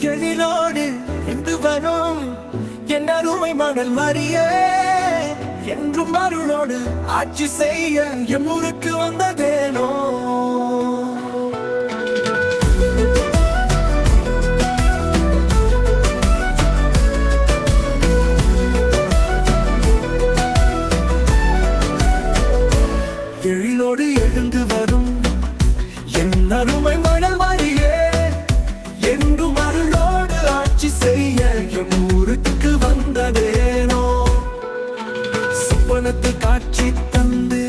எழிலோடு இன்று வரும். என் அருமை மணல் மறிய. என்றும் அருளோடு ஆட்சி செய்ய எம் ஊருக்கு வந்ததேனோ. எழிலோடு எழுந்து வரும். என் அருமை சுப்பனத்து காட்சி தந்து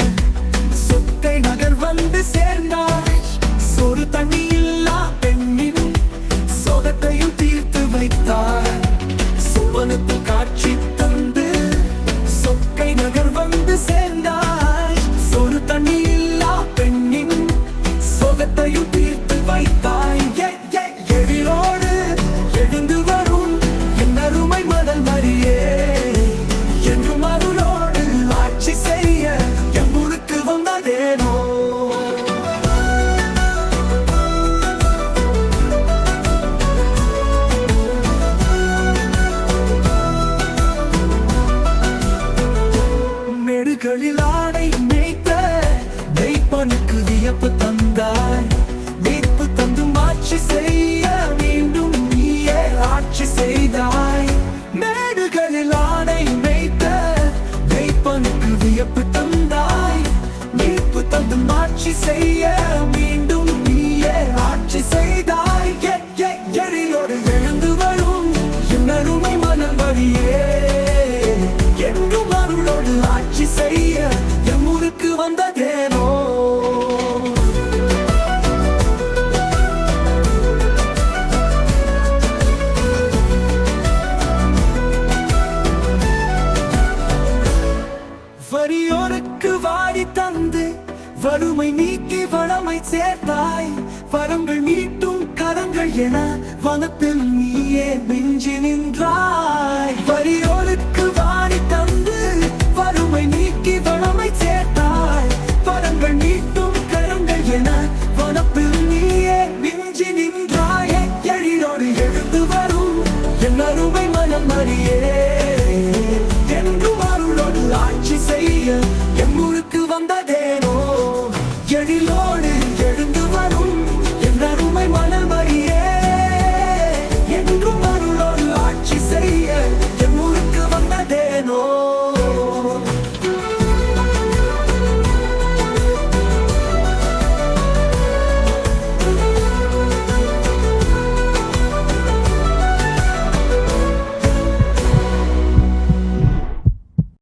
சொத்தை நகர் வந்து சேர்ந்தார். சொரு தண்ணி இல்லா பெண்ணின் சொகத்தையும் தீர்த்து வைத்தார். சுப்பனத்து காட்சி ஆட்சி செய்தாய். மேடுகளில் ஆணை மேய்த்த மெய்ப்பனுக்கு வியப்பு தந்தாய். மீட்பு தந்து மாட்சி செய்ய மீண்டும் நீயே ஆட்சி செய்தாய். எரியோடு எழுந்து வரும் இன்னருமை அருமை மனம் வழியே. என்றும் அருளோடு ஆட்சி செய்ய எம் ஊருக்கு வந்ததேனோ வரியோருக்கு வாடி தந்து வறுமை நீக்கி வளமை சேர்த்தாய். வரங்கள் நீட்டும் கரங்கள் என வனத்தில் நீயே மிஞ்சி நின்றாய். வரியோருக்கு no.